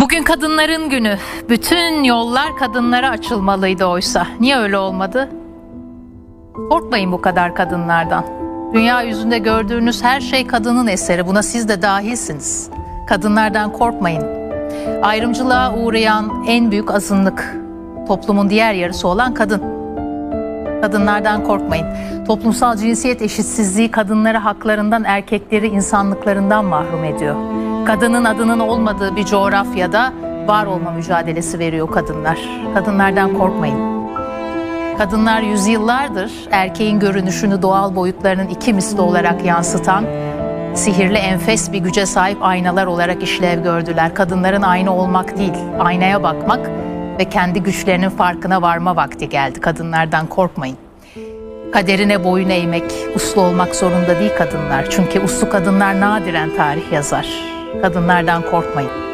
Bugün kadınların günü. Bütün yollar kadınlara açılmalıydı oysa. Niye öyle olmadı? Korkmayın bu kadar kadınlardan. Dünya yüzünde gördüğünüz her şey kadının eseri. Buna siz de dahilsiniz. Kadınlardan korkmayın. Ayrımcılığa uğrayan en büyük azınlık toplumun diğer yarısı olan kadın. Kadınlardan korkmayın. Toplumsal cinsiyet eşitsizliği kadınları haklarından, erkekleri insanlıklarından mahrum ediyor. Kadının adının olmadığı bir coğrafyada var olma mücadelesi veriyor kadınlar. Kadınlardan korkmayın. Kadınlar yüzyıllardır erkeğin görünüşünü doğal boyutlarının iki misli olarak yansıtan sihirli enfes bir güce sahip aynalar olarak işlev gördüler. Kadınların ayna olmak değil, aynaya bakmak ve kendi güçlerinin farkına varma vakti geldi. Kadınlardan korkmayın. Kaderine boyun eğmek, uslu olmak zorunda değil kadınlar. Çünkü uslu kadınlar nadiren tarih yazar. Kadınlardan korkmayın.